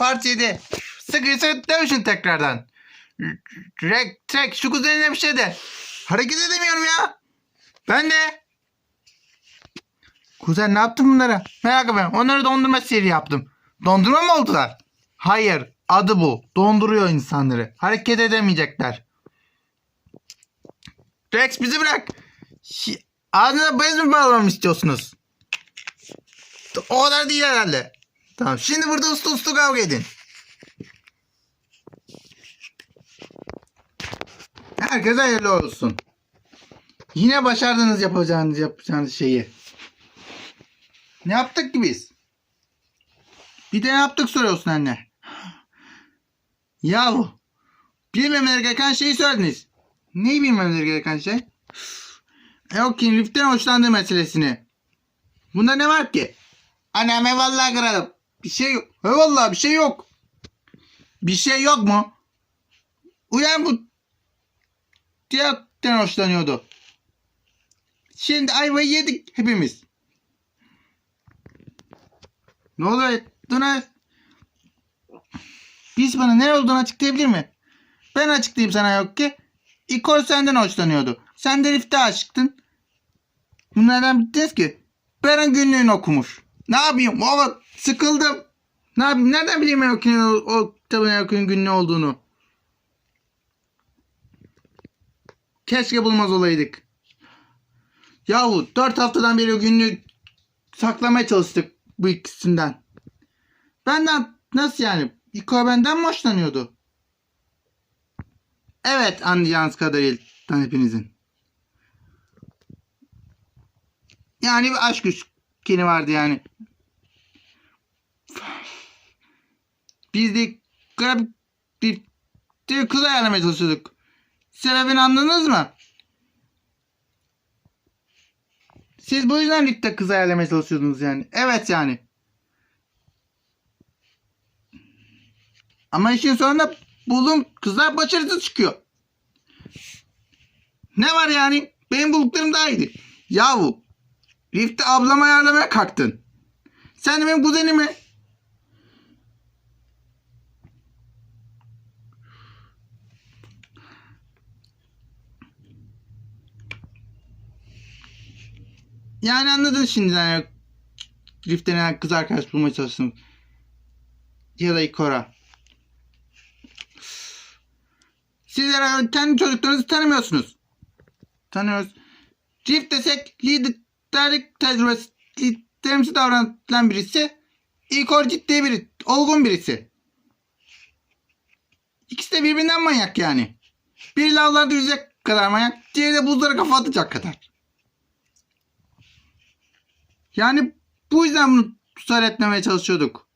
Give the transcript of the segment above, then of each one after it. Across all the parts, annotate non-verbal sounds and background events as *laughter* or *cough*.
Part 7. Sıkıysa dövüşün tekrardan. Rek, trek şu kuzenine bir şey de. Hareket edemiyorum ya. Ben de. Kuzen ne yaptın bunlara? Merak etme. Onları dondurma sihiri yaptım. Dondurma mı oldular? Hayır. Adı bu. Donduruyor insanları. Hareket edemeyecekler. Rex bizi bırak. Ağzına bez mi bağlamamı istiyorsunuz? O kadar değil herhalde. Tamam şimdi burada uslu uslu kavga edin. Herkese hayırlı olsun. Yine başardınız yapacağınız yapacağınız şeyi. Ne yaptık ki biz? Bir de ne yaptık soruyorsun anne. Yahu. Bilmemeleri gereken şeyi söylediniz. Neyi bilmemeleri gereken şey? Eokin Rift'ten hoşlandığı meselesini. Bunda ne var ki? Anam eyvallah kralım. Bir şey yok. Eyvallah bir şey yok. Bir şey yok mu? Uyan bu Diğerden hoşlanıyordu. Şimdi ayvayı yedik hepimiz. Ne oluyor? Duna biz bana ne olduğunu açıklayabilir mi? Ben açıklayayım sana yok ki. İkor senden hoşlanıyordu. Sen de Rift'e aşıktın. Bunlardan bittiniz ki. Beren günlüğünü okumuş. Ne yapayım? Oğlum sıkıldım. Ne yapayım? Nereden bileyim ben o, o, kitabın Eokin'in günlüğü olduğunu? Keşke bulmaz olaydık. Yahu dört haftadan beri o günlüğü saklamaya çalıştık bu ikisinden. Benden nasıl yani? İko benden mi hoşlanıyordu? Evet anlayacağınız kadarıyla hepinizin. Yani bir aşk üçgeni vardı yani. Biz de garip bir kız ayarlamaya çalışıyorduk. Sebebini anladınız mı? Siz bu yüzden ligde kız ayarlamaya çalışıyordunuz yani. Evet yani. Ama işin sonunda bulduğum kızlar başarısız çıkıyor. Ne var yani? Benim bulduklarım daha iyiydi. Yahu. Rift'te ablama ayarlamaya kalktın. Sen benim kuzenimi. Yani anladın şimdi yani. Rift'te neden kız arkadaş bulmaya çalıştım. Ya da Ikora. Sizler kendi çocuklarınızı tanımıyorsunuz. Tanıyoruz. Rift desek liderlik tecrübesi liderimizi davranan birisi. Ikor ciddi biri. Olgun birisi. İkisi de birbirinden manyak yani. Biri lavlarda yüzecek kadar manyak. Diğeri de buzlara kafa atacak kadar. Yani bu yüzden bunu tutar etmemeye çalışıyorduk.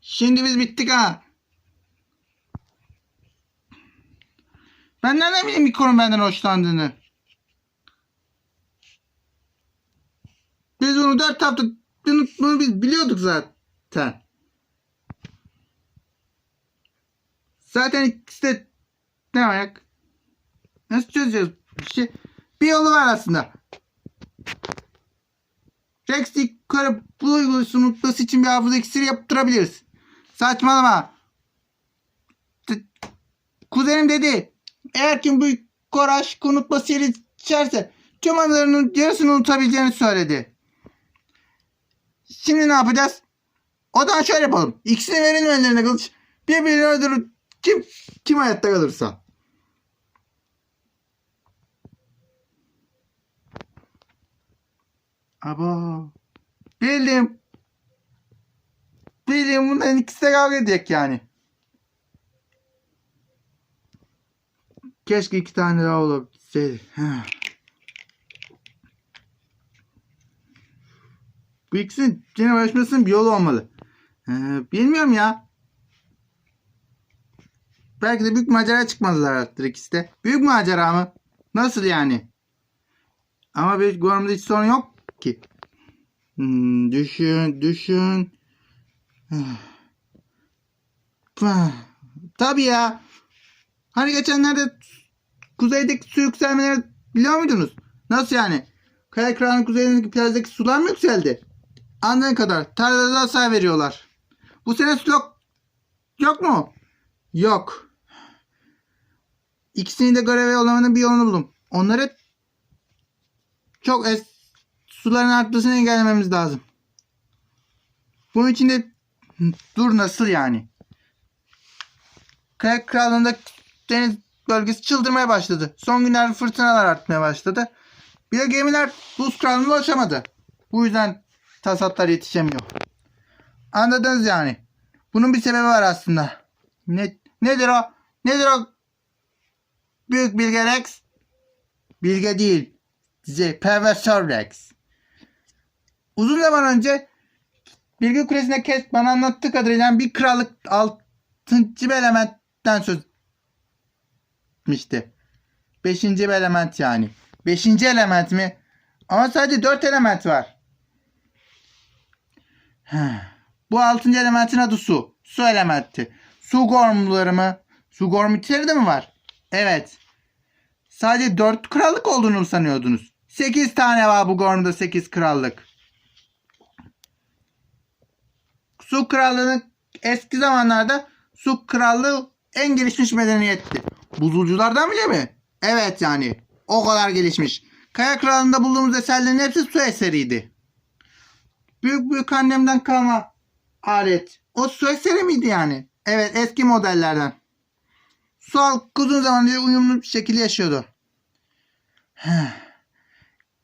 Şimdi biz bittik ha. Ben nereden bileyim Mikor'un benden hoşlandığını? Biz bunu dört hafta bunu, biz biliyorduk zaten. Zaten ikisi de ne ayak? Nasıl çözeceğiz? Bir, şey, bir yolu var aslında. Rex yukarı bu uygulamasını unutması için bir hafıza iksiri yaptırabiliriz. Saçmalama. Kuzenim dedi. Eğer kim bu kor aşk unutma seri içerse tüm anılarının yarısını unutabileceğini söyledi. Şimdi ne yapacağız? O zaman şöyle yapalım. İkisini verelim ellerine kılıç. Birbirini öldürür. Kim kim hayatta kalırsa. Abo. Bildim. Bildim bunların ikisi de kavga edecek yani. Keşke iki tane daha olabilseydi. Bu ikisinin yine uğraşmasının bir yolu olmalı. Ee, bilmiyorum ya. Belki de büyük macera çıkmadılar ikisi de. Büyük macera mı? Nasıl yani? Ama bir Gorm'da hiç sorun yok ki. Hmm, düşün, düşün. *sighs* Tabii ya. Hani geçenlerde kuzeydeki su yükselmeleri biliyor muydunuz? Nasıl yani? Kaya kralının kuzeyindeki plajdaki sular mı yükseldi? Anladığın kadar. Tarlada hasar veriyorlar. Bu sene su yok. Yok mu? Yok. İkisini de göreve yollamanın bir yolunu buldum. Onları çok es suların artmasını engellememiz lazım. Bunun için de dur nasıl yani? Kaya Krallığı'nda deniz bölgesi çıldırmaya başladı. Son günlerde fırtınalar artmaya başladı. Bir de gemiler buz krallığına ulaşamadı. Bu yüzden tasatlar yetişemiyor. Anladınız yani. Bunun bir sebebi var aslında. Ne, nedir o? Nedir o? Büyük Bilge Rex? Bilge değil. Profesör Rex. Uzun zaman önce Bilgi Kulesi'nde kes bana anlattığı kadarıyla bir krallık altıncı bir elementten söz etmişti. Beşinci bir element yani. Beşinci element mi? Ama sadece dört element var. Bu altıncı elementin adı su. Su elementi. Su gormları mı? Su gormitleri de mi var? Evet. Sadece dört krallık olduğunu mu sanıyordunuz? Sekiz tane var bu gormda sekiz krallık. Su krallığının eski zamanlarda su krallığı en gelişmiş medeniyetti. Buzulculardan bile mi? Evet yani. O kadar gelişmiş. Kaya Kralı'nda bulduğumuz eserlerin hepsi su eseriydi. Büyük büyük annemden kalma alet. O su eseri miydi yani? Evet eski modellerden. Su halkı uzun zamandır uyumlu bir şekilde yaşıyordu.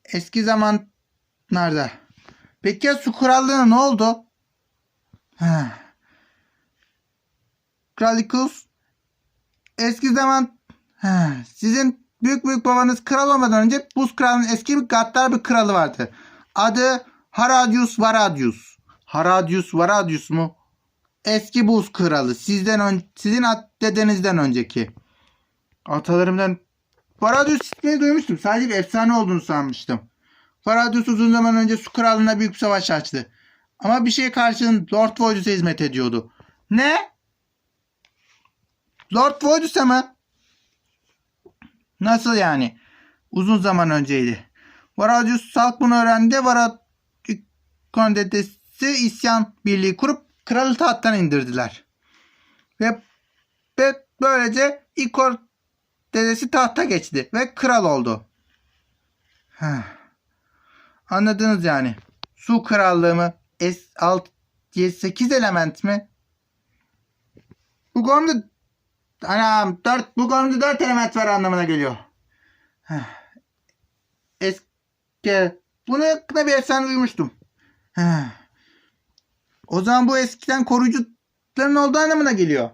Eski zamanlarda. Peki ya su krallığına ne oldu? Kralikus eski zaman sizin büyük büyük babanız kral olmadan önce buz kralının eski bir gaddar bir kralı vardı. Adı Haradius Varadius. Haradius Varadius mu? Eski buz kralı. Sizden ön, sizin dedenizden önceki. Atalarımdan Varadius ismini duymuştum. Sadece bir efsane olduğunu sanmıştım. Varadius uzun zaman önce su krallığına büyük bir savaş açtı. Ama bir şey karşılığında Lord Voidus'a hizmet ediyordu. Ne? Lord Voidus'a mı? Nasıl yani? Uzun zaman önceydi. Varadius halk bunu öğrendi. Varadikon dedesi isyan birliği kurup kralı tahttan indirdiler. Ve, ve böylece Ikor dedesi tahta geçti ve kral oldu. Heh. Anladınız yani. Su krallığı mı? S, alt, 8 element mi? Bu konuda anam 4 bu konuda 4 element var anlamına geliyor. Eski bunu hakkında bir efsane duymuştum. O zaman bu eskiden koruyucuların olduğu anlamına geliyor.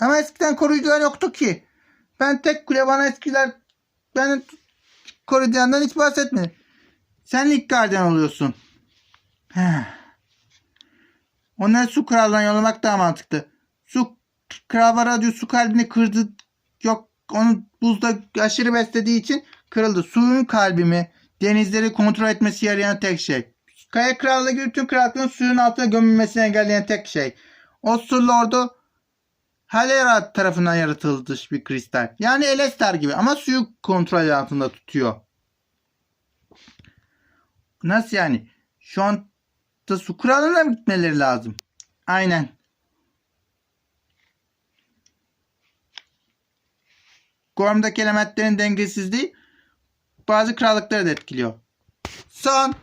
Ama eskiden koruyucular yoktu ki. Ben tek kule bana eskiler ben koruyucularından hiç bahsetmedim. Sen ilk gardiyan oluyorsun. Onları su kralından yollamak daha mantıklı. Su kral var radyo su kalbini kırdı. Yok onu buzda aşırı beslediği için kırıldı. Suyun kalbimi denizleri kontrol etmesi yarayan tek şey. Kaya krallığı bütün krallıkların suyun altına gömülmesini engelleyen tek şey. O su lordu Halera tarafından yaratılmış bir kristal. Yani Elestar gibi ama suyu kontrol altında tutuyor. Nasıl yani? Şu an da su kralına mı gitmeleri lazım? Aynen. Gorm'daki elementlerin dengesizliği bazı krallıkları da etkiliyor. Son